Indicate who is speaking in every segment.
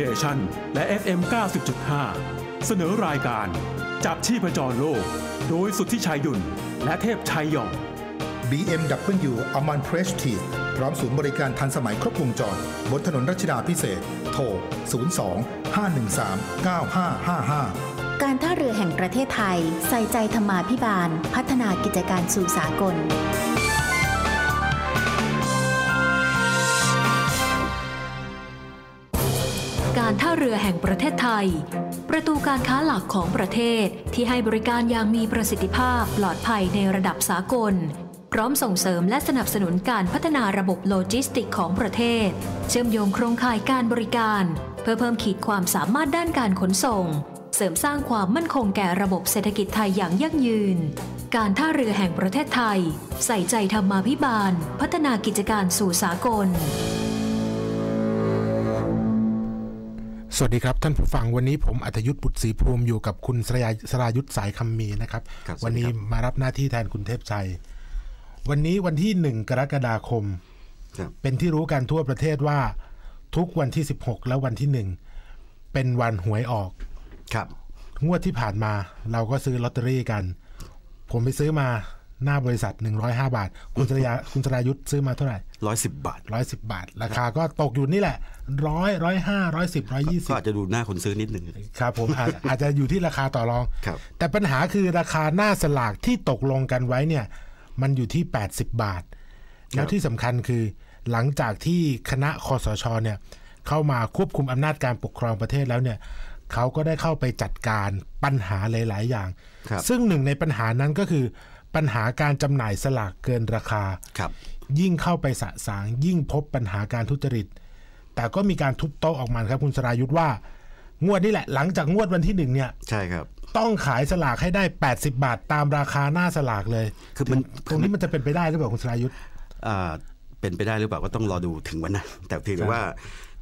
Speaker 1: Nation และ FM 90.5 เสนอรายการ จับชีพจรโลก โดยสุทธิชัยหยุ่นและเทพชัยหย่อง
Speaker 2: BMW a m a n p r e s t i g e พร้อมศูนย์บริการทันสมัยครบวงจร บนถนนรัชดาพิเศษ โทร 02 513 9555
Speaker 3: การท่าเรือแห่งประเทศไทย ใส่ใจธรรมาภิบาล พัฒนากิจการสู่สากล
Speaker 4: การท่าเรือแห่งประเทศไทย ประตูการค้าหลักของประเทศที่ให้บริการอย่างมีประสิทธิภาพปลอดภัยในระดับสากล พร้อมส่งเสริมและสนับสนุนการพัฒนาระบบโลจิสติกของประเทศ เชื่อมโยงโครงข่ายการบริการ เพื่อเพิ่มขีดความสามารถด้านการขนส่ง เสริมสร้างความมั่นคงแก่ระบบเศรษฐกิจไทยอย่างยั่งยืนการท่าเรือแห่งประเทศไทย ใส่ใจธรรมาภิบาล พัฒนากิจการสู่สากล
Speaker 5: สวัสดีครับท่านผู้ฟังวันนี้ผมอัธยุทธบุตรศรีภูมิอยู่กับคุณสรายสรายุทธสายคำมีนะครับ
Speaker 6: ครับสวั
Speaker 5: วั
Speaker 6: ส
Speaker 5: น
Speaker 6: ดี
Speaker 5: นี้
Speaker 6: ครับ
Speaker 5: มารับหน้าที่แทนคุณเทพชัย วันนี้วันที่หนึ่งกรกฎาคม
Speaker 6: ครับ
Speaker 5: เป็นที่รู้กันทั่วประเทศว่า ทุกวันที่16และวันที่หนึ่งเป็นวันหวยออก
Speaker 6: ครับ
Speaker 5: งวดที่ผ่านมาเราก็ซื้อลอตเตอรี่กัน ผมไปซื้อมา หน้าบริษัท 105 บาท คุณสรยาคุณสรายุทธซื้อมาเท่าไหร่
Speaker 6: ร้อยสิบบาท
Speaker 5: ร้อยสิบบาท ราคาก็ตกอยู่นี่แหละร้อยร้อยห้าร้อยสิบร้อยยี่สิ
Speaker 6: ก็
Speaker 5: บ
Speaker 6: อาจจะดูหน้าคนซื้อนิดหนึ่ง
Speaker 5: ครับผมอาจอาจจะอยู่ที่ราคาต่อรอง
Speaker 6: ครับ
Speaker 5: แต่ปัญหาคือราคาหน้าสลากที่ตกลงกันไว้เนี่ย มันอยู่ที่ 80 บาท แล้วที่สำคัญคือหลังจากที่คณะคอสชเนี่ย เข้ามาควบคุมอำนาจการปกครองประเทศแล้วเนี่ยเขาก็ได้เข้าไปจัดการปัญหาหลาย ๆ อย่าง
Speaker 6: ครับ
Speaker 5: ซึ่งหนึ่งในปัญหานั้นก็คือ ปัญหาการจำหน่ายสลากเกินราคา
Speaker 6: ครับ
Speaker 5: ยิ่งเข้าไปสะสางยิ่งพบปัญหาการทุจริต แต่ก็มีการทุบโต๊ะออกมาครับ คุณสรายุทธ์ว่า งวดนี้แหละ หลังจากงวดวันที่หนึ่งเนี่ย
Speaker 6: ใช่ครับ
Speaker 5: ต้องขายสลากให้ได้ 80 บาทตามราคาหน้าสลากเลย
Speaker 6: คือมัน
Speaker 5: ตรงนี้มันจะเป็นไปได้หรือเปล่าคุณสรายุทธ์
Speaker 6: อ่าเป็นไปได้หรือเปล่าก็ต้องรอดูถึงวันนั้น แต่เพียงแต่ว่า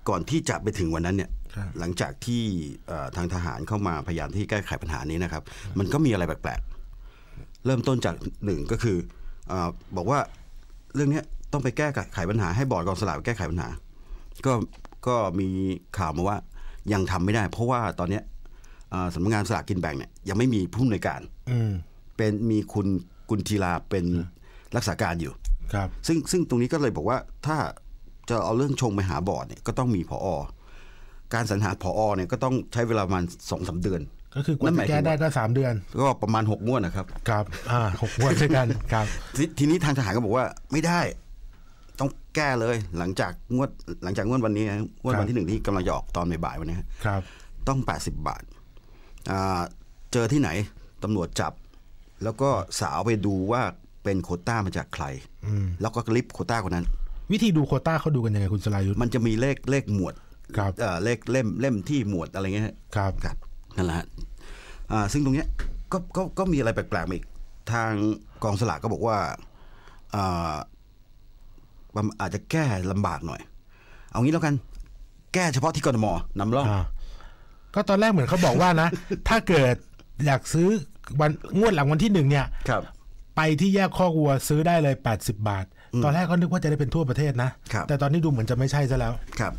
Speaker 6: ก่อนที่จะไปถึงวันนั้นเนี่ย
Speaker 5: ครับ
Speaker 6: หลังจากที่เอ่อทางทหารเข้ามาพยายามที่แก้ไขปัญหานี้นะครับ มันก็มีอะไรแปลกๆ เริ่มต้นจากหนึ่งก็คืออาบอกว่าเรื่องเนี้ยต้องไปแก้ไขปัญหาให้บอร์ดกองสลากแก้ไขปัญหา ก็ก็มีข่าวมาว่ายังทำไม่ได้ เพราะว่าตอนเนี้ยอ่าสำนักงานสลากกินแบ่งเนี่ยยังไม่มีผู้อำนวยการ
Speaker 5: อืม
Speaker 6: เป็นมีคุณกุลทีลาเป็นรักษาการอยู่
Speaker 5: ครับ
Speaker 6: ซึ่งซึ่งตรงนี้ก็เลยบอกว่าถ้าจะเอาเรื่องชงไปหาบอร์ดเนี่ยก็ต้องมีผอ การสรรหาผอเนี่ยก็ต้องใช้เวลาประมาณสองสาเดือน
Speaker 5: ก็คือกว่า
Speaker 6: นั่นห
Speaker 5: จะ
Speaker 6: มาย
Speaker 5: แก้
Speaker 6: ถึง
Speaker 5: ได้
Speaker 6: ว่า
Speaker 5: ก็สามเดือน
Speaker 6: ก็ประมาณหกงวดนะครับ
Speaker 5: ครับ อ่าหกงวดด้วยกันครับ
Speaker 6: ททีนี้ทางทหารก็บอกว่าไม่ได้ ต้องแก้เลย หลังจากงวด หลังจากงวดวันนี้นะงวด
Speaker 5: ครั
Speaker 6: วั
Speaker 5: บ
Speaker 6: นที่หนึ่งที่กำลังจะออกตอนบ่ายๆวันนี้ฮะ
Speaker 5: ครับ
Speaker 6: ต้อง80บาทอ่าเจอที่ไหนตำรวจจับ แล้วก็สาวไปดูว่าเป็นโควต้ามาจากใครแล้วก็ลิฟต์โควต้าคนนั้น
Speaker 5: วิธีดูโควต้าเขาดูกันยังไงคุณสรายุทธ์
Speaker 6: มันจะมีเลขเลขหมวด
Speaker 5: ครับ
Speaker 6: เอ่อเลขเล่มเล่มที่หมวดอะไรเงี้ยฮะ
Speaker 5: ครับ
Speaker 6: ครับ นั่นแหละฮะอ่าซึ่งตรงเนี้ยก็ก็ก็มีอะไรแปลกๆมาอีก ทางกองสลากก็บอกว่าอ่ามันอาจจะแก้ลำบากหน่อย เอางี้แล้วกัน แก้เฉพาะที่กรมนำร่อง
Speaker 5: อ่าก็ตอนแรกเหมือนเขาบอกว่านะ ถ้าเกิดอยากซื้อวันงวดหลังวันที่หนึ่งเนี่ย
Speaker 6: ครับ
Speaker 5: ไปที่แยกข้อกวัวซื้อได้เลย 80 บาท ตอนแรกก็นึกว่าจะได้เป็นทั่วประเทศนะ
Speaker 6: ครับ
Speaker 5: แต่ตอนนี้ดูเหมือนจะไม่ใช่ซะแล้ว
Speaker 6: ครับ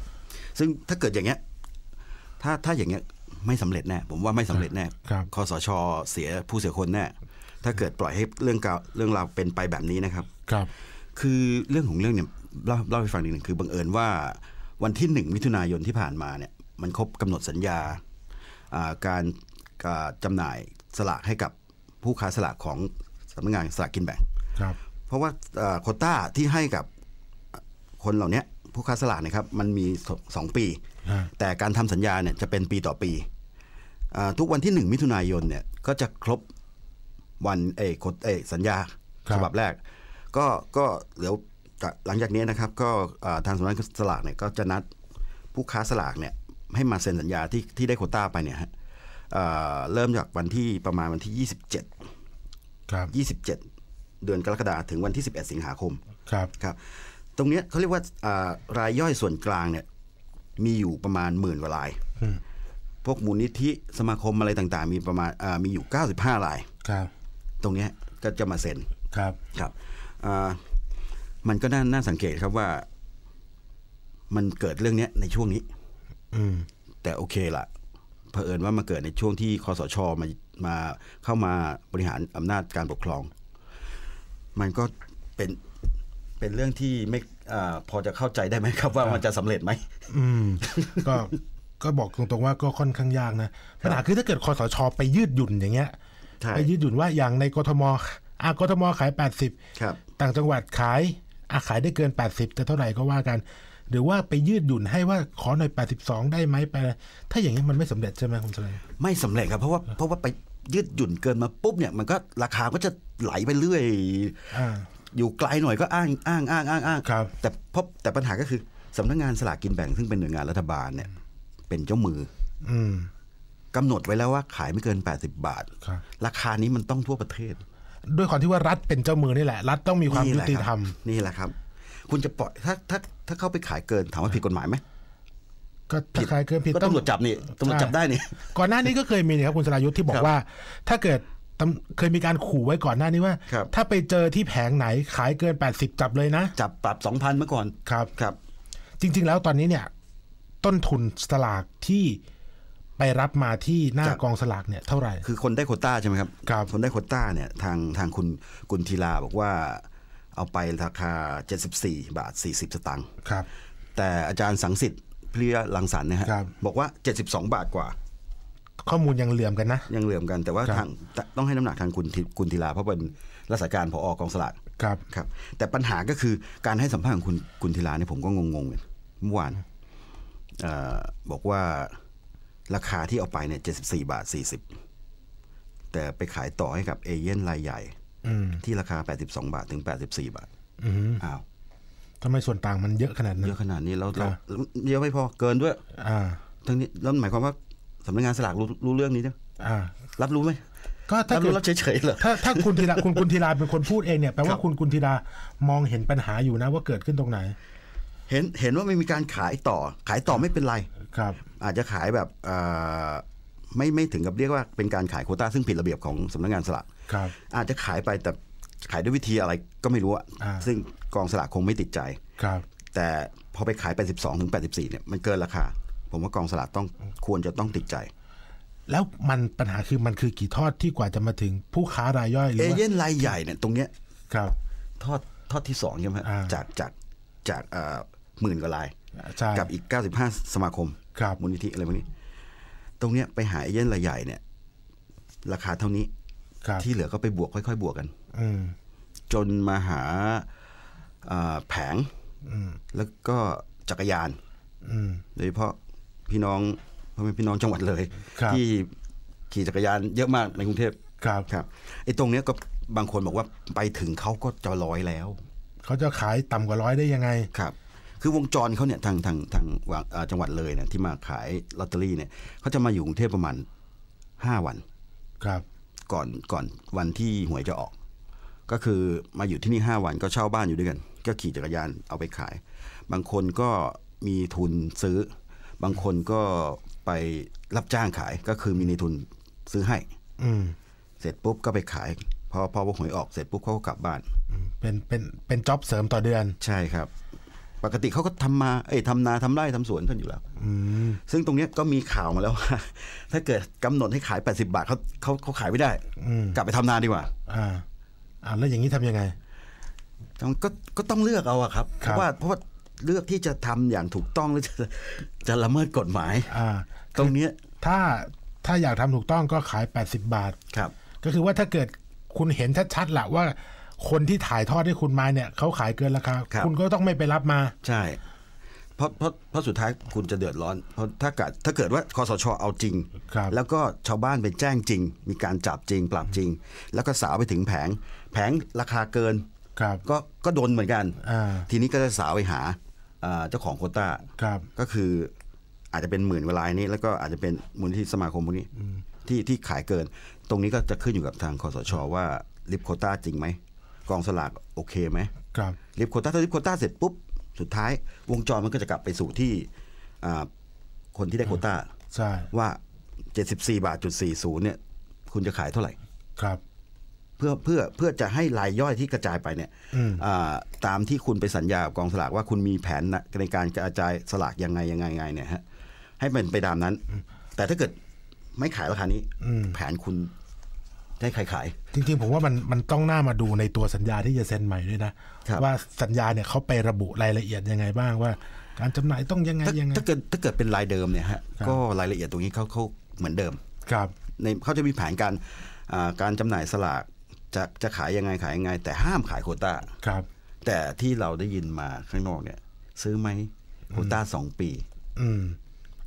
Speaker 6: ซึ่งถ้าเกิดอย่างเงี้ย ถ้าถ้าอย่างเงี้ย ไม่สำเร็จแน่ผมว่าไม่สำเร็จแน่
Speaker 5: ครับ
Speaker 6: คอสชเสียผู้เสียคนแน่ถ้าเกิดปล่อยให้เรื่องกาวเรื่องราวเป็นไปแบบนี้นะครับ
Speaker 5: ครับ
Speaker 6: คือเรื่องของเรื่องเนี่ยเล่าเล่าให้ฟังนิดหนึ่งคือบังเอิญว่าวันที่หนึ่งมิถุนายนที่ผ่านมาเนี่ยมันครบกำหนดสัญญาอ่าการอ่าจำหน่ายสลากให้กับผู้ค้าสลากของสำนักงานสลากกินแบ่ง
Speaker 5: ครับ
Speaker 6: เพราะว่าเอ่อโควต้าที่ให้กับคนเหล่าเนี้ยผู้ค้าสลากนะครับมันมีสสองปี
Speaker 5: ฮะ
Speaker 6: แต่การทำสัญญาเนี่ยจะเป็นปีต่อปีอ่าทุกวันที่หนึ่งมิถุนายนเนี่ยก็จะครบวันเอยกฎเอยสัญญา
Speaker 5: ครับ
Speaker 6: ฉบับแรก ก็ก็เดี๋ยวจากหลังจากนี้นะครับ ก็อ่าทางสำนักงานสลากเนี่ยก็จะนัดผู้ค้าสลากเนี่ยให้มาเซ็นสัญญาที่ที่ได้โควต้าไปเนี่ยฮะอ่าเริ่มจากวันที่ประมาณวันที่ 27
Speaker 5: ครับ
Speaker 6: 27 เดือนกรกฎาคมถึงวันที่ 11 สิงหาคม
Speaker 5: ครับ
Speaker 6: ครับ ตรงเนี้ยเขาเรียกว่าอ่ารายย่อยส่วนกลางเนี่ย มีอยู่ประมาณหมื่นกว่าราย พวกมูลนิธิสมาคมอะไรต่างๆ มีประมาณอ่ามีอยู่ 95ราย
Speaker 5: ครับ
Speaker 6: ตรงเนี้ยก็จะมาเซ็น
Speaker 5: ครับ
Speaker 6: ครับอ่ามันก็น่าน่าสังเกตครับว่า มันเกิดเรื่องเนี้ยในช่วงนี้
Speaker 5: อืม
Speaker 6: แต่โอเคละเผอิญว่ามาเกิดในช่วงที่คอสชมามาเข้ามาบริหารอำนาจการปกครอง มันก็เป็นเป็นเรื่องที่ไม่ อาพอจะเข้าใจได้ไหมครับว่ามันจะสำเร็จไหม
Speaker 5: อืมก็ก็บอกตรงๆว่าก็ค่อนข้างยากนะปัญหาคือถ้าเกิดคอสชไปยืดหยุ่นอย่างเงี้ย
Speaker 6: ใช่
Speaker 5: ไปยืดหยุ่นว่าอย่างในกทมอะกทมขายแปดสิบ
Speaker 6: ครับ
Speaker 5: ต่างจังหวัดขายอาขายได้เกิน 80จะเท่าไหร่ก็ว่ากัน หรือว่าไปยืดหยุ่นให้ว่าขอหน่อย 82 ได้ไหมไป ถ้าอย่างนี้มันไม่สำเร็จใช่ไหมคุณสลาย
Speaker 6: ไม่สำเร็จครับเพราะว่าเพราะว่าไปยืดหยุ่นเกินมาปุ๊บเนี่ยมันก็ราคาก็จะไหลไปเรื่อย
Speaker 5: อ่า
Speaker 6: อยู่ไกลหน่อยก็อ้างอ้างอ้างอ้างอ้าง
Speaker 5: ครับ
Speaker 6: แต่เพราะแต่ปัญหาก็คือสำนักงานสลากกินแบ่งซึ่งเป็นหน่วยงานรัฐบาลเนี่ย เป็นเจ้ามือ
Speaker 5: อืม
Speaker 6: กำหนดไว้แล้วว่าขายไม่เกิน 80 บาท
Speaker 5: ครับ
Speaker 6: ราคานี้มันต้องทั่วประเทศ
Speaker 5: ด้วยความที่ว่ารัฐเป็นเจ้ามือนี่แหละ รัฐต้องมีความ
Speaker 6: นี่
Speaker 5: ยุ
Speaker 6: แหละ
Speaker 5: ติ
Speaker 6: ค
Speaker 5: ธร
Speaker 6: รั
Speaker 5: ร
Speaker 6: บ
Speaker 5: ม
Speaker 6: นี่แหละครับ คุณจะปล่อยถ้าถ้าถ้าเข้าไปขายเกินถามว่าผิดกฎหมายไหม
Speaker 5: ก็ถ้าขายเกินผิด
Speaker 6: ก็
Speaker 5: ต้อง
Speaker 6: ตำรวจจับนี่ตำรวจจับได้นี่
Speaker 5: ก่อนหน้านี้ก็เคยมีนะครับคุณสรายุทธ์ที่บอ
Speaker 6: ครั
Speaker 5: ก
Speaker 6: บ
Speaker 5: ว่า ถ้าเกิดตำ เคยมีการขู่ไว้ก่อนหน้านี้ว่า
Speaker 6: ครับ
Speaker 5: ถ้าไปเจอที่แผงไหนขายเกิน 80 จับเลยนะ
Speaker 6: จับปรับสองพันเมื่อก่อน
Speaker 5: ครับ
Speaker 6: ครับ
Speaker 5: จริง ๆ แล้วตอนนี้เนี่ย ต้นทุนสลากที่ไปรับมาที่หน้า
Speaker 6: ครับ
Speaker 5: กองสลากเนี่ยเท่าไหร่
Speaker 6: คือคนได้โควต้าใช่ไหมครับ
Speaker 5: ครับ
Speaker 6: คนได้โควต้าเนี่ยทางทางคุณกุลธีลาบอกว่าเอาไปราคา 74 บาท 40 สตางค์
Speaker 5: ครับ
Speaker 6: แต่อาจารย์สังสิทธิ์เพลียลังสรรค์เนะฮะ
Speaker 5: ครับ
Speaker 6: บอกว่า 72 บาทกว่า
Speaker 5: ข้อมูลยังเหลื่อมกันนะ
Speaker 6: ยังเหลื่อมกันแต่ว่า
Speaker 5: ครับ
Speaker 6: ทางต้องให้น้ำหนักทางคุณธีกุลธีลาเพราะเป็นรักษาการผออกองสลาก
Speaker 5: ครับ
Speaker 6: ครับ แต่ปัญหาก็คือการให้สัมภาษณ์ของคุณกุลธีลาเนี่ยผมก็งงๆเลยเมื่อวานเออบอกว่าราคาที่เอาไปเนี่ย74บาท40แต่ไปขายต่อให้กับเอเย่นรายใหญ่
Speaker 5: อืม
Speaker 6: ที่ราคา82บาทถึง84บาท
Speaker 5: อืม
Speaker 6: อ้าว
Speaker 5: ทำไมส่วนต่างมันเยอะขนาดนั้
Speaker 6: เย
Speaker 5: น
Speaker 6: อะขนาดนี้แล้ว
Speaker 5: ครั
Speaker 6: เรา
Speaker 5: บ
Speaker 6: เยอะไม่พอเกินด้วย
Speaker 5: อ่า
Speaker 6: ทั้งนี้แล้วหมายความว่า สำนักงานสลากรู้รู้เรื่องนี้เนี่ย
Speaker 5: อ่า
Speaker 6: รับรู้ไหม
Speaker 5: ก็ถ้า
Speaker 6: รับ
Speaker 5: เกิ
Speaker 6: รู้
Speaker 5: ด
Speaker 6: รับเฉยๆเหรอ
Speaker 5: ถ้าถ้าคุณธีระคุณกุลธีราเป็นคนพูดเองเนี่ยแปล
Speaker 6: ค
Speaker 5: ว่า
Speaker 6: รับ
Speaker 5: คุณกุลธีรามองเห็นปัญหาอยู่นะว่าเกิดขึ้นตรงไหน
Speaker 6: เห็นเห็นว่าไม่มีการขายต่อ ขายต่อไม่เป็นไร
Speaker 5: ครับ
Speaker 6: อาจจะขายแบบเอ่อไม่ไม่ถึงกับเรียกว่าเป็นการขายโควต้าซึ่งผิดระเบียบของสำนักงานสลาก
Speaker 5: ครับ
Speaker 6: อาจจะขายไปแต่ขายด้วยวิธีอะไรก็ไม่รู้อะ
Speaker 5: อ่า
Speaker 6: ซึ่งกองสลากคงไม่ติดใจ
Speaker 5: ครับ
Speaker 6: แต่พอไปขาย 82ถึง84เนี่ยมันเกินราคา ผมว่ากองสลากต้องควรจะต้องติดใจ
Speaker 5: แล้วมันปัญหาคือมันคือกี่ทอดที่กว่าจะมาถึงผู้ค้ารายย่อยหรือ
Speaker 6: เอ
Speaker 5: ว่า
Speaker 6: เย่นรายใหญ่เนี่ยตรงเนี้ย
Speaker 5: ครับ
Speaker 6: ทอดทอดที่สองใช่ไหมฮะ
Speaker 5: อ่า
Speaker 6: จากจากจากเอ่อหมื่นกว่าลาย
Speaker 5: ใช่
Speaker 6: กับอีก 95 สมาคม
Speaker 5: ครับ
Speaker 6: มูลนิธิอะไรพวกนี้ ตรงเนี้ยไปหาเอเย่นรายใหญ่เนี่ย ราคาเท่านี้
Speaker 5: ครับ
Speaker 6: ที่เหลือก็ไปบวกค่อยๆ บวกกัน
Speaker 5: อืม
Speaker 6: จนมาหาอ่าแผงแล้วก็จักรยาน
Speaker 5: อืม
Speaker 6: โดยเฉพาะ พี่น้องพ่อแม่พี่น้องจังหวัดเลย
Speaker 5: ครับ
Speaker 6: ที่ขี่จักรยานเยอะมากในกรุงเทพ
Speaker 5: ครับ
Speaker 6: ครับไอ้ตรงเนี้ยก็บางคนบอกว่าไปถึงเขาก็จะร้อยแล้ว
Speaker 5: เขาจะขายต่ำกว่าร้อยได้ยังไง
Speaker 6: ครับ คือวงจรเขาเนี่ยทางทางทางวางอ่าจังหวัดเลยเนี่ยที่มาขายลอตเตอรี่เนี่ยเขาจะมาอยู่กรุงเทพประมาณห้าวัน
Speaker 5: ครับ
Speaker 6: ก่อนก่อนวันที่หวยจะออก ก็คือมาอยู่ที่นี่ห้าวันก็เช่าบ้านอยู่ด้วยกัน ก็ขี่จักรยานเอาไปขาย บางคนก็มีทุนซื้อ บางคนก็ไปรับจ้างขายก็คือมีในทุนซื้อให้
Speaker 5: อืม
Speaker 6: เสร็จปุ๊บก็ไปขายพอพอหวยออกเสร็จปุ๊บเขาก็กลับบ้าน
Speaker 5: เป็นเป็นเป็นจ็อบเสริมต่อเดือน
Speaker 6: ใช่ครับ ปกติเขาก็ทำมาเอ้ยทำนาทำไร่ทำสวนกันอยู่แล้วซึ่งตรงเนี้ยก็มีข่าวมาแล้วว่าถ้าเกิดกำหนดให้ขาย 80 บาทเขาเขาเขาขายไม่ได้
Speaker 5: อืม
Speaker 6: กลับไปทำนาดีกว่า
Speaker 5: อ่า อ่าแล้วอย่างนี้ทำยังไง
Speaker 6: ต้องก็ก็ต้องเลือกเอาอะครับเพ
Speaker 5: ครับ
Speaker 6: ราะว่าเพราะว่า เลือกที่จะทำอย่างถูกต้องหรือจะจะละเมิดกฎหมาย
Speaker 5: อ่า
Speaker 6: ตรงเนี้ย
Speaker 5: ถ้าถ้าอยากทำถูกต้องก็ขาย 80 บาท
Speaker 6: ครับ
Speaker 5: ก็คือว่าถ้าเกิดคุณเห็นชัดๆแหละว่า คนที่ถ่ายทอดให้คุณมาเนี่ยเขาขายเกินราคา
Speaker 6: ครับ
Speaker 5: คุณก็ต้องไม่ไปรับมา
Speaker 6: ใช่เพราะเพราะเพราะสุดท้ายคุณจะเดือดร้อน เพราะถ้าเกิดถ้าเกิดว่าคอสชเอาจริง
Speaker 5: ครับ
Speaker 6: แล้วก็ชาวบ้านไปแจ้งจริง มีการจับจริง ปรับจริง แล้วก็สาวไปถึงแผง แผงราคาเกิน
Speaker 5: ครับ
Speaker 6: ก็ก็โดนเหมือนกัน
Speaker 5: อ่า
Speaker 6: ทีนี้ก็จะสาวไปหาอ่า เจ้าของโควต้า
Speaker 5: ครับ
Speaker 6: ก็คืออาจจะเป็นหมื่นกว่าลายนี้ แล้วก็อาจจะเป็นมูลนิธิสมาคมพวกนี้ที่ที่ขายเกิน ตรงนี้ก็จะขึ้นอยู่กับทางคอสชว่าริบโควต้าจริงไหมกองสลากโอเคไหม
Speaker 5: ครับ
Speaker 6: ริบโควต้าถ้าริบโควต้าเสร็จปุ๊บสุดท้าย วงจรมันก็จะกลับไปสู่ที่อ่าคนที่ได้โควต้า
Speaker 5: ใช่
Speaker 6: ว่า 74บาทจุด40เนี่ยคุณจะขายเท่าไหร่
Speaker 5: ครับ
Speaker 6: เพื่อเพื่อเพื่อจะให้รายย่อยที่กระจายไปเนี่ยอ่าตามที่คุณไปสัญญากับกองสลากว่าคุณมีแผนนะในการกระจายสลากยังไงยังไงยังไงเนี่ยฮะให้เป็นไปตามนั้น แต่ถ้าเกิดไม่ขายราคานี้
Speaker 5: อืม
Speaker 6: แผนคุณได้ใครขาย
Speaker 5: จริงๆ ผมว่ามันมันต้องน่ามาดูในตัวสัญญาที่จะเซ็นใหม่ด้วยนะ
Speaker 6: ครับ
Speaker 5: ว่าสัญญาเนี่ยเขาไประบุรายละเอียดยังไงบ้างว่า การจำหน่ายต้องยังไง
Speaker 6: ถ้า
Speaker 5: ยังไง
Speaker 6: ถ้าเกิดถ้าเกิดเป็นรายเดิมเนี่ยฮะ
Speaker 5: ครับ
Speaker 6: ก็รายละเอียดตรงนี้เขาเขาเหมือนเดิม
Speaker 5: ครับ
Speaker 6: ในเขาจะมีแผนการอ่าการจำหน่ายสลาก จะจะขายยังไงขายยังไง แต่ห้ามขายโควต้า
Speaker 5: ครับ
Speaker 6: แต่ที่เราได้ยินมาข้างนอกเนี่ย ซื้อไหมโควต้าสองปี
Speaker 5: อืม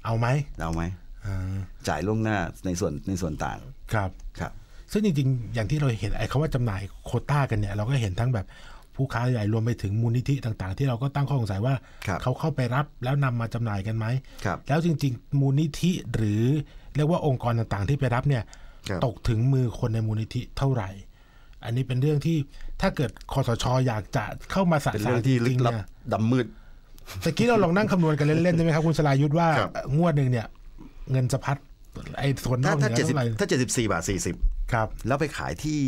Speaker 5: เอาไหม
Speaker 6: เอาไหม
Speaker 5: อ่า
Speaker 6: จ่ายล่วงหน้าในส่วนในส่วนต่าง
Speaker 5: ครับ
Speaker 6: ครับ
Speaker 5: ซึ่งจริงๆ อย่างที่เราเห็นไอ้คำว่าจำหน่ายโควต้ากันเนี่ย เราก็เห็นทั้งแบบผู้ค้าใหญ่รวมไปถึงมูลนิธิต่างๆ ที่เราก็ตั้งข้อสงสัยว่า
Speaker 6: ครับ
Speaker 5: เขาเข้าไปรับแล้วนำมาจำหน่ายกันไหม
Speaker 6: ครับ
Speaker 5: แล้วจริง ๆ มูลนิธิหรือเรียกว่าองค์กรต่างๆ ที่ไปรับเนี่ย
Speaker 6: ครับ
Speaker 5: ตกถึงมือคนในมูลนิธิเท่าไหร่ อันนี้เป็นเรื่องที่ถ้าเกิดคอสชอยากจะเข้ามาสะ
Speaker 6: เป็น
Speaker 5: สา
Speaker 6: เรื่
Speaker 5: ร
Speaker 6: องที่
Speaker 5: จ
Speaker 6: ลึ
Speaker 5: ริ
Speaker 6: ก
Speaker 5: งๆ
Speaker 6: ลับ
Speaker 5: เนี่ย
Speaker 6: ดำมืด
Speaker 5: ตะกี้เราลองนั่งคำนวณกันเล่นๆใช่ไหมครับคุณสลายุทธว่า
Speaker 6: ครับ
Speaker 5: งวดหนึ่งเนี่ย เงินสะพัดไอ้ส่วนน
Speaker 6: ถ้า
Speaker 5: อกเห
Speaker 6: ถ้า
Speaker 5: นือ
Speaker 6: เจ็ดสิบ
Speaker 5: เท่าไหร่
Speaker 6: ถ้าเจ็ดสิบสี่บาทสี่สิบ
Speaker 5: ครับ
Speaker 6: แล้วไปขายที่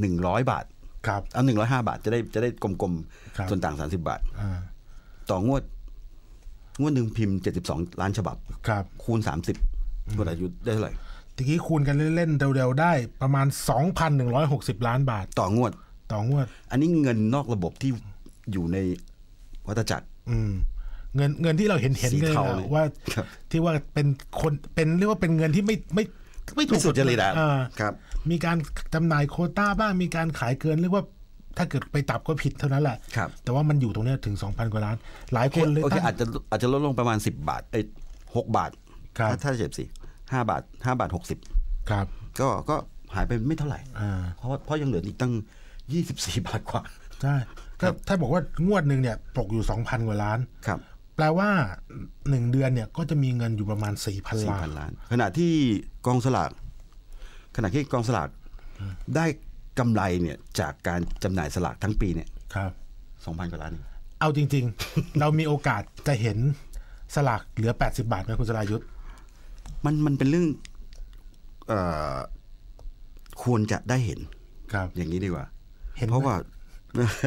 Speaker 6: หนึ่งร้อยบาท
Speaker 5: ครับ
Speaker 6: เอาหนึ่งร้อยห้าบาทจะได้จะได้กลม
Speaker 5: ครับ
Speaker 6: ๆส่วนต่างสามสิบาท
Speaker 5: อ่า
Speaker 6: ต่องวด งวดหนึ่งพิมพ์เจ็ดสิบสองล้านฉบับ
Speaker 5: ครับ
Speaker 6: คูณสามสิบงวดอายุได้เท่าไหร่
Speaker 5: ตะกี้คูณกันเล่นๆเร็วๆได้ประมาณ 2,160 ล้านบาท
Speaker 6: ต่องวด
Speaker 5: ต่องวด
Speaker 6: อันนี้เงินนอกระบบที่อยู่ในวัฏจักร
Speaker 5: อืมเงินเงินที่เราเห็นเห็น
Speaker 6: สี
Speaker 5: เลย
Speaker 6: เทา
Speaker 5: อะ
Speaker 6: เลย
Speaker 5: ว่า
Speaker 6: ครับ
Speaker 5: ที่ว่าเป็นคนเป็นเรียกว่าเป็นเงินที่ไม่ไม่ไม่ถู
Speaker 6: ไม่
Speaker 5: ก
Speaker 6: สุจริตอะ
Speaker 5: อ่า
Speaker 6: ครับ
Speaker 5: มีการจำหน่ายโควต้าบ้างมีการขายเกินเรียกว่าถ้าเกิดไปตับก็ผิดเท่านั้นแหละ
Speaker 6: ครับ
Speaker 5: แต่ว่ามันอยู่ตรงเนี้ยถึง 2,000 กว่าล้าน หลายคนเลย
Speaker 6: โอเค
Speaker 5: ตั้ง
Speaker 6: อาจจะอาจจะลดลงประมาณสิบบาทเอ้ยหกบาท
Speaker 5: ครับ
Speaker 6: ถ้าถ้าเจ็บสิ ห้าบาทห้าบาทหกสิบ
Speaker 5: ครับ
Speaker 6: ก็ก็หายไปไม่เท่าไหร่
Speaker 5: อ่า
Speaker 6: เพราะว่าเพราะยังเหลืออีกตั้งยี่สิบสี่บาทกว่า
Speaker 5: ใช่ถ้าถ้าบอกว่างวดหนึ่งเนี่ยตกอยู่2,000กว่าล้าน
Speaker 6: ครับ
Speaker 5: แปลว่าหนึ่งเดือนเนี่ยก็จะมีเงินอยู่ประมาณ4,000
Speaker 6: สี่
Speaker 5: ล้าน
Speaker 6: พันล้าน ขณะที่กองสลากขณะที่กองสลากได้กำไรเนี่ยจากการจำหน่ายสลากทั้งปีเนี่ย
Speaker 5: ครับ
Speaker 6: สองพันกว่าล้านเอง
Speaker 5: เอาจริง ๆ เรามีโอกาสจะเห็นสลากเหลือ 80 บาทไหมคุณสรายุทธ
Speaker 6: มันมันเป็นเรื่องเอ่อควรจะได้เห็น
Speaker 5: ครับ
Speaker 6: อย่างนี้ดีกว่า
Speaker 5: เห็นไหม
Speaker 6: เพราะว่า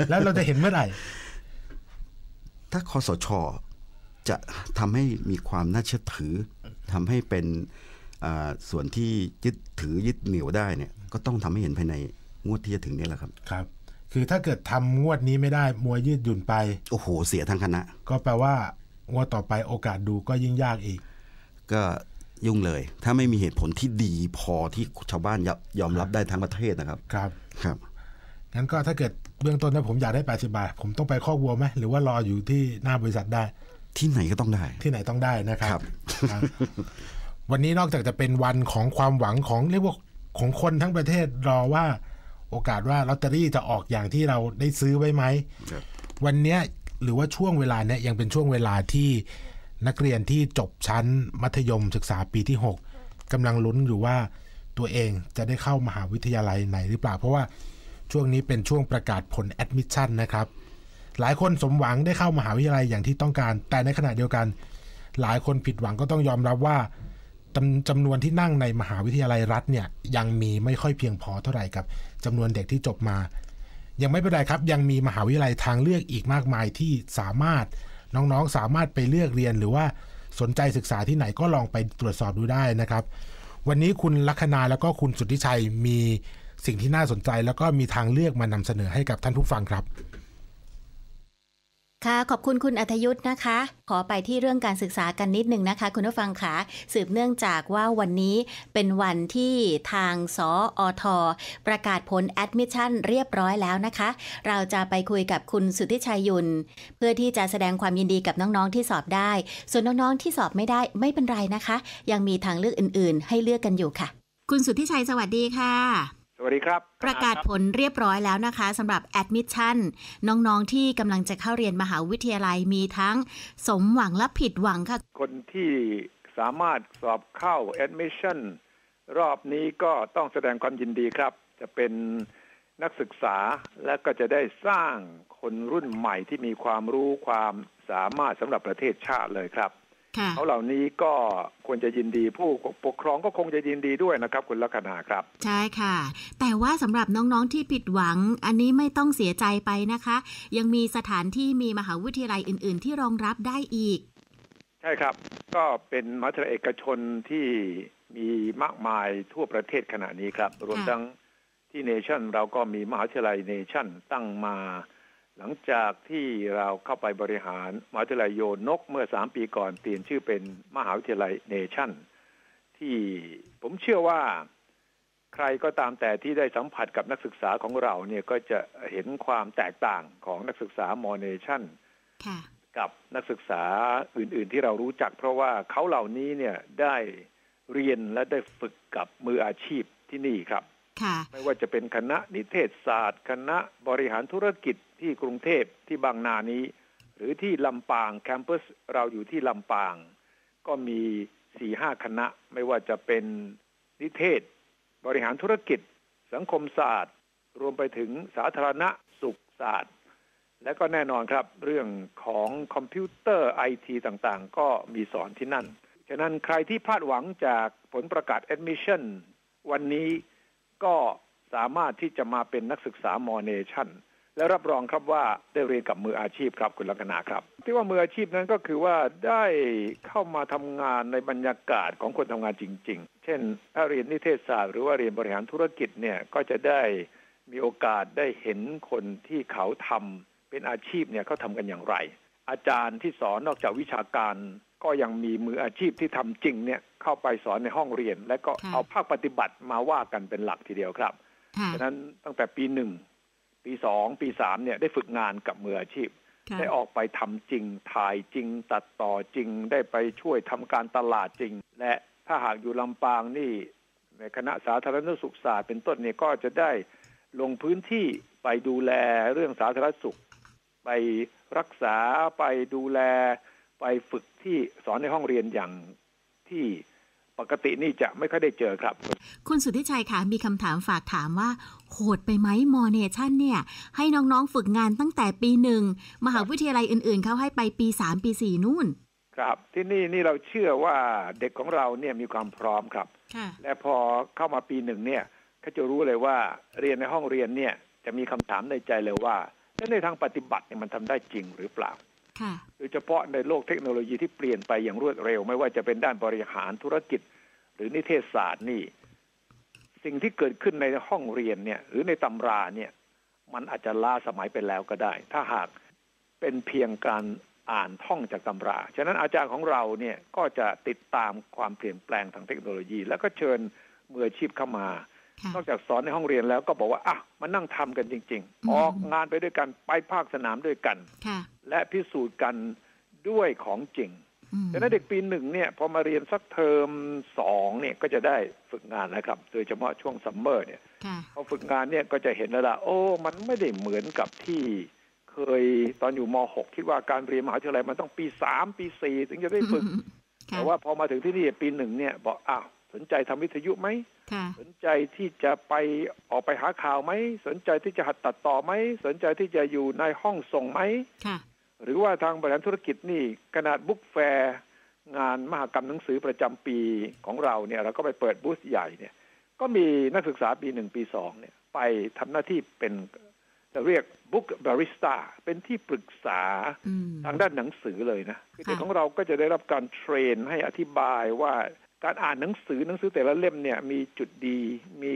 Speaker 5: แล้วเราจะเห็นเมื่อไหร่
Speaker 6: ถ้าคอสช จะทำให้มีความน่าเชื่อถือทำให้เป็นอ่าส่วนที่ยึดถือยึดเหนี่ยวได้เนี่ย ก็ต้องทำให้เห็นภายในงวดที่จะถึงนี่แหละครับ
Speaker 5: ครับคือถ้าเกิดทำงวดนี้ไม่ได้มัวยืดหยุ่นไป
Speaker 6: โอ้โห เสียทั้งคณะ
Speaker 5: ก็แปลว่างวดต่อไปโอกาสดูก็ยิ่งยากอีก
Speaker 6: ก็ ยุ่งเลย ถ้าไม่มีเหตุผลที่ดีพอที่ชาวบ้านยยอมรับได้ทั้งประเทศนะครับ
Speaker 5: ครับ
Speaker 6: ครับ
Speaker 5: งั้นก็ถ้าเกิดเบื้องต้นถ้าผมอยากได้ 80 บาท ผมต้องไปข้อกวัวไหมหรือว่ารออยู่ที่หน้าบริษัทได้
Speaker 6: ที่ไหนก็ต้องได้
Speaker 5: ที่ไหนต้องได้นะครับ
Speaker 6: ครับ
Speaker 5: ครับวันนี้นอกจากจะเป็นวันของความหวังของเรียกว่าของคนทั้งประเทศรอว่าโอกาสว่าลอตเตอรี่จะออกอย่างที่เราได้ซื้อไว้ไหม
Speaker 6: ครับ
Speaker 5: วันเนี้ยหรือว่าช่วงเวลาเนี้ยยังเป็นช่วงเวลาที่ นักเรียนที่จบชั้นมัธยมศึกษาปีที่ 6กำลังลุ้นอยู่ว่าตัวเองจะได้เข้ามหาวิทยาลัยไหนหรือเปล่า เพราะว่าช่วงนี้เป็นช่วงประกาศผลแอดมิชชั่นนะครับ หลายคนสมหวังได้เข้ามหาวิทยาลัยอย่างที่ต้องการ แต่ในขณะเดียวกัน หลายคนผิดหวังก็ต้องยอมรับว่าจำจำนวนที่นั่งในมหาวิทยาลัยรัฐเนี่ยยังมีไม่ค่อยเพียงพอเท่าไหร่กับจำนวนเด็กที่จบมา ยังไม่เป็นไรครับ ยังมีมหาวิทยาลัยทางเลือกอีกมากมายที่สามารถ น้องๆ สามารถไปเลือกเรียนหรือว่าสนใจศึกษาที่ไหนก็ลองไปตรวจสอบดูได้นะครับ วันนี้คุณลัคนาแล้วก็คุณสุทธิชัยมีสิ่งที่น่าสนใจ แล้วก็มีทางเลือกมานำเสนอให้กับท่านผู้ฟังครับ
Speaker 3: ค่ะ ขอบคุณคุณอัธยุทธ์นะคะ ขอไปที่เรื่องการศึกษากันนิดหนึ่งนะคะ คุณผู้ฟังคะสืบเนื่องจากว่าวันนี้เป็นวันที่ทางสออทประกาศผลแอดมิชชั่นเรียบร้อยแล้วนะคะ เราจะไปคุยกับคุณสุทธิชัยยุน เพื่อที่จะแสดงความยินดีกับน้องๆที่สอบได้ ส่วนน้องๆที่สอบไม่ได้ไม่เป็นไรนะคะ ยังมีทางเลือกอื่น ๆ ให้เลือกกันอยู่ค่ะ คุณสุทธิชัยสวัสดีค่ะ
Speaker 7: วัสดีครับ
Speaker 3: ประกาศผลเรียบร้อยแล้วนะคะสำหรับแอดมิชชั่นน้องๆที่กำลังจะเข้าเรียนมหาวิทยาลัยมีทั้งสมหวังและผิดหวังค่ะ
Speaker 7: คนที่สามารถสอบเข้า admission รอบนี้ก็ต้องแสดงความยินดีครับ จะเป็นนักศึกษาและก็จะได้สร้างคนรุ่นใหม่ที่มีความรู้ความสามารถสำหรับประเทศชาติเลยครับ
Speaker 3: ค่ะ
Speaker 7: เขาเหล่านี้ก็ควรจะยินดีผู้ปกครองก็คงจะยินดีด้วยนะครับ คุณลักษณาครับ
Speaker 3: ใช่ค่ะ แต่ว่าสำหรับน้องๆที่ผิดหวัง อันนี้ไม่ต้องเสียใจไปนะคะ ยังมีสถานที่มีมหาวิทยาลัยอื่น ๆ ที่รองรับได้อีก
Speaker 7: ใช่ครับ ก็เป็นมหาวิทยาลัยเอกชนที่มีมากมายทั่วประเทศขณะนี้ครับ รวมทั้งที่เนชั่นเราก็มีมหาวิทยาลัยเนชั่นตั้งมา หลังจากที่เราเข้าไปบริหารมหาวิทยาลัยโยนกเมื่อสามปีก่อนเปลี่ยนชื่อเป็นมหาวิทยาลัยเนชั่น ที่ผมเชื่อว่าใครก็ตามแต่ที่ได้สัมผัสกับนักศึกษาของเราเนี่ยก็จะเห็นความแตกต่างของนักศึกษามอเนชั่น
Speaker 3: ค่ะ
Speaker 7: กับนักศึกษาอื่น ๆ ที่เรารู้จัก เพราะว่าเขาเหล่านี้เนี่ยได้เรียนและได้ฝึกกับมืออาชีพที่นี่ครับ
Speaker 3: ค่ะ
Speaker 7: ไม่ว่าจะเป็นคณะนิเทศศาสตร์ คณะบริหารธุรกิจที่กรุงเทพที่บางนานี้ หรือที่ลำปางแคมปัสเราอยู่ที่ลำปาง ก็มีสี่ห้าคณะ ไม่ว่าจะเป็นนิเทศ บริหารธุรกิจ สังคมศาสตร์ รวมไปถึงสาธารณสุขศาสตร์ และก็แน่นอนครับ เรื่องของคอมพิวเตอร์ไอทีต่างๆ ก็มีสอนที่นั่น ฉะนั้นใครที่พลาดหวังจากผลประกาศ admission วันนี้ ก็สามารถที่จะมาเป็นนักศึกษามอเนชั่น และรับรองครับว่าได้เรียนกับมืออาชีพครับคุณลักษณะครับ ที่ว่ามืออาชีพนั้นก็คือว่าได้เข้ามาทำงานในบรรยากาศของคนทำงานจริง ๆ เช่นถ้าเรียนนิเทศศาสตร์หรือว่าเรียนบริหารธุรกิจเนี่ยก็จะได้มีโอกาสได้เห็นคนที่เขาทำเป็นอาชีพเนี่ยเขาทำกันอย่างไร อาจารย์ที่สอนนอกจากวิชาการ ก็ยังมีมืออาชีพที่ทำจริงเนี่ยเข้าไปสอนในห้องเรียน และก็
Speaker 3: ค่ะ
Speaker 7: เอาภาคปฏิบัติมาว่ากันเป็นหลักทีเดียวครับ
Speaker 3: ค่ะ
Speaker 7: ฉะนั้นตั้งแต่ปีหนึ่งปีสองปีสามเนี่ยได้ฝึกงานกับมืออาชีพ
Speaker 3: ค่ะ
Speaker 7: ได้ออกไปทำจริง ถ่ายจริง ตัดต่อจริง ได้ไปช่วยทำการตลาดจริง และถ้าหากอยู่ลำปางนี่ ในคณะสาธารณสุขศาสตร์เป็นต้นเนี่ยก็จะได้ลงพื้นที่ไปดูแลเรื่องสาธารณสุข ไปรักษาไปดูแล ไปฝึกที่สอนในห้องเรียนอย่างที่ปกตินี่จะไม่ค่อยได้เจอครับ
Speaker 3: คุณสุทธิชัยคะมีคำถามฝากถามว่า โหดไปไหมมอเนชั่นเนี่ย ให้น้องๆฝึกงานตั้งแต่ปีหนึ่ง มหาวิทยาลัยอื่นๆ เขาให้ไปปีสามปีสี่นู่น
Speaker 7: ครับที่นี่นี่เราเชื่อว่าเด็กของเราเนี่ยมีความพร้อมครับ
Speaker 3: ค่ะ
Speaker 7: และพอเข้ามาปีหนึ่งเนี่ยเขาจะรู้เลยว่าเรียนในห้องเรียนเนี่ยจะมีคำถามในใจเลยว่าแล้วในทางปฏิบัติเนี่ยมันทำได้จริงหรือเปล่า
Speaker 3: ค่ะ
Speaker 7: โดยเฉพาะในโลกเทคโนโลยีที่เปลี่ยนไปอย่างรวดเร็ว ไม่ว่าจะเป็นด้านบริหารธุรกิจ หรือนิเทศศาสตร์นี่ สิ่งที่เกิดขึ้นในห้องเรียนเนี่ย หรือในตำราเนี่ย มันอาจจะล้าสมัยไปแล้วก็ได้ ถ้าหากเป็นเพียงการอ่านท่องจากตำรา ฉะนั้นอาจารย์ของเราเนี่ยก็จะติดตามความเปลี่ยนแปลงทางเทคโนโลยี แล้วก็เชิญมืออาชีพเข้ามา
Speaker 3: ค่ะ
Speaker 7: นอกจากสอนในห้องเรียนแล้วก็บอกว่าอะมานั่งทำกันจริง
Speaker 3: อืม
Speaker 7: ๆออกงานไปด้วยกันไปภาคสนามด้วยกัน
Speaker 3: ค่ะ
Speaker 7: และพิสูจน์กันด้วยของจริง
Speaker 3: อืม
Speaker 7: ดังนั้นเด็กปีหนึ่งเนี่ยพอมาเรียนสักเทอมสองเนี่ยก็จะได้ฝึกงานนะครับ โดยเฉพาะช่วงซัมเมอร์เนี่ย
Speaker 3: ค่ะ
Speaker 7: พอฝึกงานเนี่ยก็จะเห็นแล้วล่ะโอ้ มันไม่ได้เหมือนกับที่เคยตอนอยู่ม .6 คิดว่าการเรียนมหาวิทยาลัยมันต้องปีสามปีสี่ถึงจะได้ฝึก
Speaker 3: ค่ะ
Speaker 7: แต่ว่าพอมาถึงที่นี่ปีหนึ่งเนี่ย บอกอ้าวสนใจทำวิทยุไหม
Speaker 3: ค่ะ
Speaker 7: สนใจที่จะไปออกไปหาข่าวไหม สนใจที่จะหัดตัดต่อไหม สนใจที่จะอยู่ในห้องส่งไหม
Speaker 3: ค่ะ
Speaker 7: หรือว่าทางบริหารธุรกิจนี่ขนาดบุ๊กแฟร์งานมหกรรมหนังสือประจำปีของเราเนี่ย เราก็ไปเปิดบูธใหญ่เนี่ย ก็มีนักศึกษาปีหนึ่งปีสองเนี่ย ไปทำหน้าที่เป็นจะเรียกบุ๊กบาริสต้าเป็นที่ปรึกษา
Speaker 3: อืม
Speaker 7: ทางด้านหนังสือเลยนะคือ
Speaker 3: ค่ะ
Speaker 7: เด็กของเราก็จะได้รับการเทรนให้อธิบายว่า การอ่านหนังสือหนังสือแต่ละเล่มเนี่ยมีจุดดี มี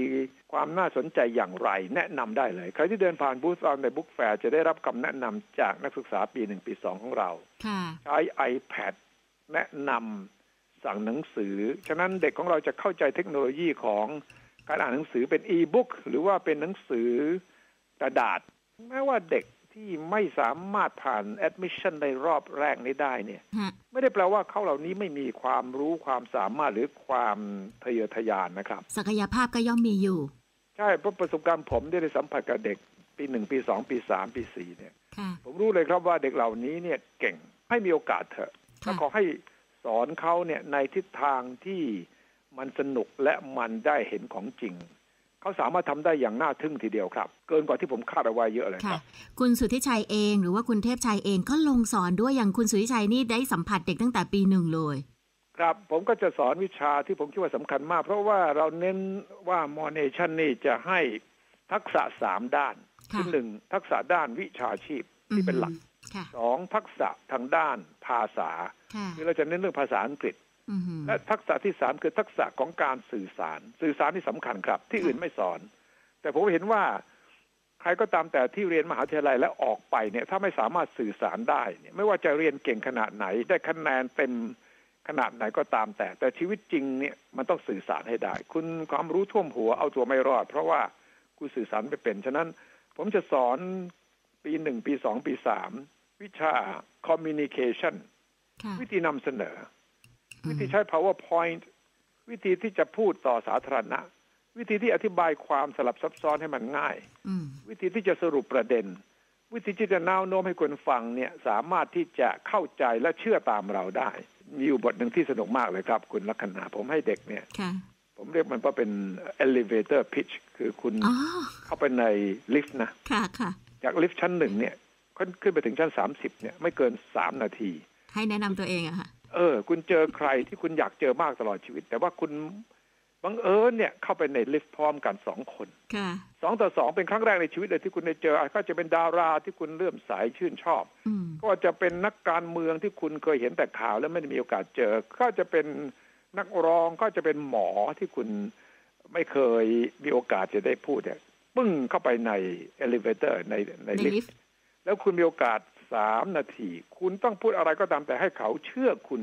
Speaker 7: ความน่าสนใจอย่างไร แนะนำได้เลย ใครที่เดินผ่านบูธเราในบุ๊กแฟร์จะได้รับคำแนะนำจากนักศึกษาปีหนึ่งปีสองของเรา
Speaker 3: ค่ะ
Speaker 7: ใช้ iPad แนะนำสั่งหนังสือ ฉะนั้นเด็กของเราจะเข้าใจเทคโนโลยีของการอ่านหนังสือเป็นอีบุ๊กหรือว่าเป็นหนังสือกระดาษแม้ว่าเด็ก ที่ไม่สามารถผ่านแอดมิชชั่นในรอบแรกนี้ได้เนี่ย
Speaker 3: ฮะ
Speaker 7: ไม่ได้แปลว่าเขาเหล่านี้ไม่มีความรู้ความสามารถหรือความทะเยอทะยานนะครับ
Speaker 3: ศักยภาพก็ย่อมมีอยู่
Speaker 7: ใช่เพราะประสบการณ์ผมได้ได้สัมผัสกับเด็กปีหนึ่งปีสองปีสามปีสี่เนี่ย
Speaker 3: ค่ะ
Speaker 7: ผมรู้เลยครับว่าเด็กเหล่านี้เนี่ยเก่งให้มีโอกาสเถอะ
Speaker 3: ค่ะ
Speaker 7: แล้วขอให้สอนเขาเนี่ยในทิศทางที่มันสนุกและมันได้เห็นของจริง เขาสามารถทำได้อย่างน่าทึ่งทีเดียวครับ เกินกว่าที่ผมคาดเอาไว้เยอะเลยค
Speaker 3: ค่ะ
Speaker 7: รับ
Speaker 3: คุณสุทธิชัยเองหรือว่าคุณเทพชัยเองก็ลงสอนด้วยอย่างคุณสุทธิชัยนี่ได้สัมผัสเด็กตั้งแต่ปีหนึ่งเลย
Speaker 7: ครับผมก็จะสอนวิชาที่ผมคิดว่าสำคัญมาก เพราะว่าเราเน้นว่ามอเนชั่นนี่จะให้ทักษะสามด้าน
Speaker 3: ค่ะ
Speaker 7: คือหนึ่งทักษะด้านวิชาชีพที่เป็นหลัก
Speaker 3: คค่ะ
Speaker 7: สองทักษะทางด้านภาษา
Speaker 3: ค่ะ
Speaker 7: คือเราจะเน้นเรื่องภาษาอังกฤษ
Speaker 3: อือหือ
Speaker 7: และทักษะที่สามคือทักษะของการสื่อสาร สื่อสารที่สำคัญครับ ที่อื่นไม่สอน แต่ผมเห็นว่า ใครก็ตามแต่ที่เรียนมหาวิทยาลัยและออกไปเนี่ย ถ้าไม่สามารถสื่อสารได้เนี่ย ไม่ว่าจะเรียนเก่งขนาดไหน ได้คะแนนเต็มขนาดไหนก็ตามแต่ แต่ชีวิตจริงเนี่ยมันต้องสื่อสารให้ได้ คุณความรู้ท่วมหัวเอาตัวไม่รอด เพราะว่าคุณสื่อสารไม่เป็น ฉะนั้น ผมจะสอนปีหนึ่งปีสองปีสามวิชา communication
Speaker 3: ค่ะ
Speaker 7: วิธีนำเสนอ วิธีใช้ powerpoint วิธีที่จะพูดต่อสาธารณะ วิธีที่อธิบายความสลับซับซ้อนให้มันง่าย
Speaker 3: อืม
Speaker 7: วิธีที่จะสรุปประเด็น วิธีที่จะน้าวโน้มให้คนฟังเนี่ยสามารถที่จะเข้าใจและเชื่อตามเราได้ มีอยู่บทหนึ่งที่สนุกมากเลยครับ คุณลักษณะผมให้เด็กเนี่ย
Speaker 3: ค่ะ
Speaker 7: ผมเรียกมันว่าเป็น elevator pitch คือคุณ
Speaker 3: อ๋อ
Speaker 7: เข้าไปในลิฟต์นะ
Speaker 3: ค่ะค่ะ
Speaker 7: จากลิฟต์ชั้นหนึ่งเนี่ยขึ้นขึ้นไปถึงชั้นสามสิบเนี่ยไม่เกินสามนาที
Speaker 3: ให้แนะนำตัวเองอะค่ะ
Speaker 7: เออ คุณเจอใครที่คุณอยากเจอมากตลอดชีวิต แต่ว่าคุณบังเอิญเนี่ยเข้าไปในลิฟต์พร้อมกันสองคน
Speaker 3: ค่ะ
Speaker 7: สองต่อสองเป็นครั้งแรกในชีวิตเลยที่คุณได้เจอก็จะเป็นดาราที่คุณเลื่อมสายชื่นชอบ
Speaker 3: อืม
Speaker 7: ก็จะเป็นนักการเมืองที่คุณเคยเห็นแต่ข่าวแล้วไม่ได้มีโอกาสเจอ ก็จะเป็นนักร้องก็จะเป็นหมอที่คุณไม่เคยมีโอกาสจะได้พูดเนี่ยปึ้งเข้าไปในเอลิเวเตอร์ในใน
Speaker 3: ใน
Speaker 7: ลิ
Speaker 3: ลิ
Speaker 7: ฟ
Speaker 3: ฟ
Speaker 7: ต์
Speaker 3: ต์
Speaker 7: แล้วคุณมีโอกาส สามนาที คุณต้องพูดอะไรก็ตามแต่ให้เขาเชื่อคุณ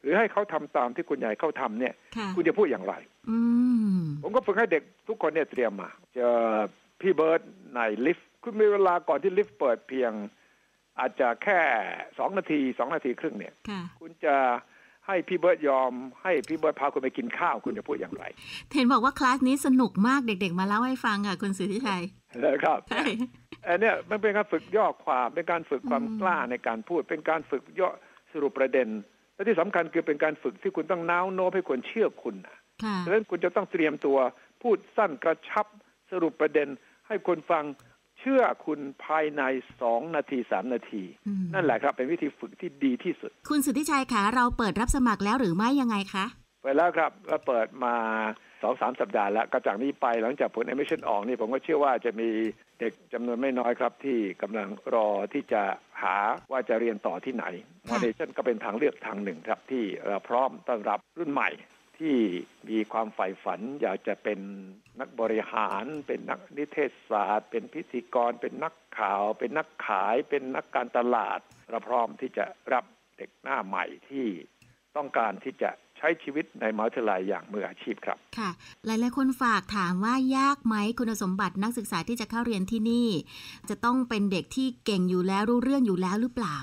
Speaker 7: หรือให้เขาทำตามที่คุณอยากให้เขาทำเนี่ย
Speaker 3: ค่ะ
Speaker 7: คุณจะพูดอย่างไร
Speaker 3: อืม
Speaker 7: ผมก็ฝึกให้เด็กทุกคนเนี่ยเตรียมมาเจอพี่เบิร์ดในลิฟต์คุณมีเวลาก่อนที่ลิฟต์เปิดเพียง อาจจะแค่สองนาทีสองนาทีครึ่งเนี่ย
Speaker 3: ค่ะ
Speaker 7: คุณจะให้พี่เบิร์ดยอมให้พี่เบิร์ดพาคุณไปกินข้าวคุณจะพูดอย่างไร
Speaker 3: เห็นบอกว่าคลาสนี้สนุกมากเด็ก ๆ มาเล่าให้ฟังค่ะคุณสุทธิชัย
Speaker 7: นะครับ
Speaker 3: ใช่
Speaker 7: อันเนี้ยมันเป็นการฝึกย่อความเป็นการฝึกความ
Speaker 3: อืม
Speaker 7: กล้าในการพูด เป็นการฝึกย่อสรุปประเด็น และที่สำคัญคือเป็นการฝึกที่คุณต้องน้าวโน้มให้คนเชื่อคุณนะ
Speaker 3: ค่ะ
Speaker 7: ดังนั้นคุณจะต้องเตรียมตัวพูดสั้นกระชับสรุปประเด็น ให้คนฟังเชื่อคุณภายในสองนาทีสามนาที
Speaker 3: อืม
Speaker 7: นั่นแหละครับเป็นวิธีฝึกที่ดีที่สุด
Speaker 3: คุณสุทธิชัยคะเราเปิดรับสมัครแล้วหรือไม่ยังไงคะ
Speaker 7: ไปแล้วครับแล้วเปิดมาสองสามสัปดาห์แล้วก็จากนี้ไปหลังจากผล admission ออกนี่ผมก็เชื่อว่าจะมีเด็กจำนวนไม่น้อยครับ ที่กำลังรอที่จะหาว่าจะเรียนต่อที่ไหน
Speaker 3: ค่ะ
Speaker 7: Foundation ก็เป็นทางเลือกทางหนึ่งครับ ที่เราพร้อมต้อนรับรุ่นใหม่ที่มีความใฝ่ฝันอยากจะเป็นนักบริหาร เป็นนักนิเทศศาสตร์ เป็นพิธีกร เป็นนักข่าว เป็นนักขาย เป็นนักการตลาด เราพร้อมที่จะรับเด็กหน้าใหม่ที่ต้องการที่จะ ช้ชีวิตในมหาวิทยาลัยอย่างมืออาชีพครับ
Speaker 3: ค่ะ หลายๆคนฝากถามว่ายากไหมคุณสมบัตินักศึกษาที่จะเข้าเรียนที่นี่ จะต้องเป็นเด็กที่เก่งอยู่แล้วรู้เรื่องอยู่แล้วหรือเปล่า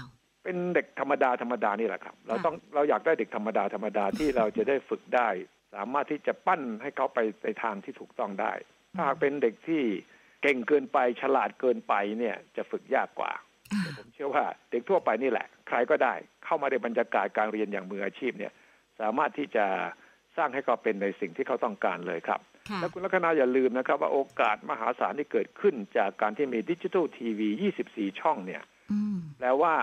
Speaker 7: เป็นเด็กธรรมดาธรรมดานี่แหละครับ เรา
Speaker 3: ค่ะ
Speaker 7: ต้องเราอยากได้เด็กธรรมดาธรรมดาที่เราจะได้ฝึกได้ สามารถที่จะปั้นให้เขาไปในทางที่ถูกต้องได้ ถ้าหากเป็นเด็กที่เก่งเกินไปฉลาดเกินไปเนี่ยจะฝึกยากกว่า
Speaker 3: อ่า
Speaker 7: ผมเชื่อว่าเด็กทั่วไปนี่แหละ ใครก็ได้เข้ามาในบรรยากาศการเรียนอย่างมืออาชีพเนี่ย สามารถที่จะสร้างให้เขาเป็นในสิ่งที่เขาต้องการเลยครับ
Speaker 3: ค่ะ
Speaker 7: แล้วคุณลักษณะอย่าลืมนะครับ ว่าโอกาสมหาศาลที่เกิดขึ้นจากการที่มีดิจิทัลทีวี 24 ช่องเนี่ย
Speaker 3: อืม
Speaker 7: แปลว่า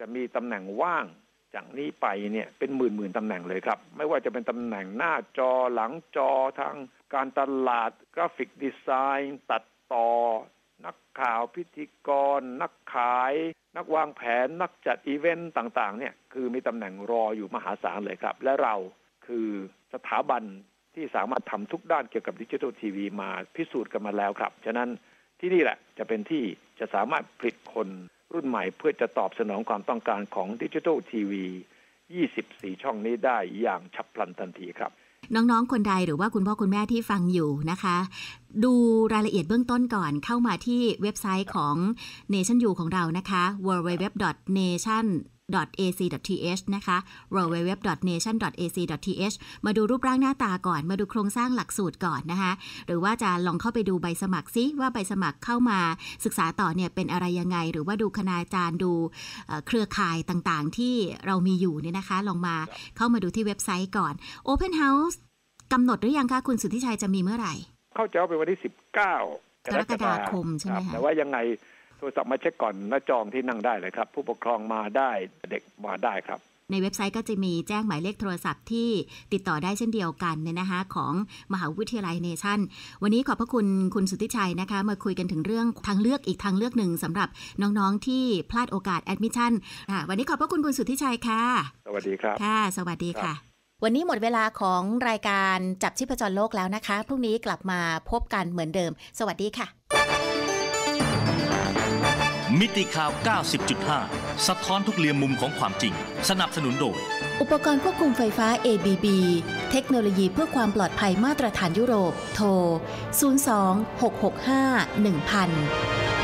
Speaker 7: จะมีตำแหน่งว่างจากนี้ไปเนี่ยเป็นหมื่นหมื่นๆตำแหน่งเลยครับ ไม่ว่าจะเป็นตำแหน่งหน้าจอหลังจอทางการตลาดกราฟิกดีไซน์ ตัดต่อ นักข่าวพิธีกร นักขาย นักวางแผนนักจัดอีเวนต์ต่างๆ เนี่ยคือมีตำแหน่งรออยู่มหาศาลเลยครับ และเราคือสถาบันที่สามารถทำทุกด้านเกี่ยวกับดิจิทัลทีวีมาพิสูจน์กันมาแล้วครับ ฉะนั้นที่นี่แหละจะเป็นที่จะสามารถผลิตคนรุ่นใหม่เพื่อจะตอบสนองความต้องการของดิจิทัลทีวี 24 ช่องนี้ได้อย่างฉับพลันทันทีครับ
Speaker 3: น้องๆ คนใดหรือว่าคุณพ่อคุณแม่ที่ฟังอยู่นะคะ ดูรายละเอียดเบื้องต้นก่อนเข้ามาที่เว็บไซต์ของ Nation U ของเรานะคะ www.nation ac.th นะคะ www.nation.ac.th มาดูรูปร่างหน้าตาก่อน มาดูโครงสร้างหลักสูตรก่อนนะคะ หรือว่าจะลองเข้าไปดูใบสมัครซิว่าใบสมัครเข้ามาศึกษาต่อเนี่ยเป็นอะไรยังไง หรือว่าดูคณาจารย์ดูเอ่อเครือข่ายต่างๆ ที่เรามีอยู่เนี่ยนะคะ ลองมาเข้ามาดูที่เว็บไซต์ก่อน Open House กำหนดหรือยังคะคุณสุทธิชัยจะมีเมื่อไหร่
Speaker 7: เข้าใจว่าเป็นวันที่ 19ก
Speaker 3: กรกฎาคมใช่ไหม
Speaker 7: รับ
Speaker 3: คะ
Speaker 7: แต่ว่ายังไง โทรศัพท์มาเช็คก่อนนะจองที่นั่งได้เลยครับ ผู้ปกครองมาได้เด็กมาได้ครับ
Speaker 3: ในเว็บไซต์ก็จะมีแจ้งหมายเลขโทรศัพท์ที่ติดต่อได้เช่นเดียวกันเนี่ยนะคะของมหาวิทยาลัยเนชั่น วันนี้ขอบพระคุณคุณสุทธิชัยนะคะ มาคุยกันถึงเรื่องทางเลือกอีกทางเลือกหนึ่งสำหรับน้องๆที่พลาดโอกาสแอดมิชชั่นค่ะวันนี้ขอบพระคุณคุณสุทธิชัยค่ะ
Speaker 7: สวัสดีครับ
Speaker 3: ค่ะ สวัสดีค่ะวันนี้หมดเวลาของรายการจับชีพจรโลกแล้วนะคะ พรุ่งนี้กลับมาพบกันเหมือนเดิม สวัสดีค่ะ
Speaker 8: มิติข่าว 90.5 สะท้อนทุกเรียมมุมของความจริง สนับสนุนโดย
Speaker 3: อุปกรณ์ควบคุมไฟฟ้า ABB เทคโนโลยีเพื่อความปลอดภัยมาตรฐานยุโรป โทร 02 665 1000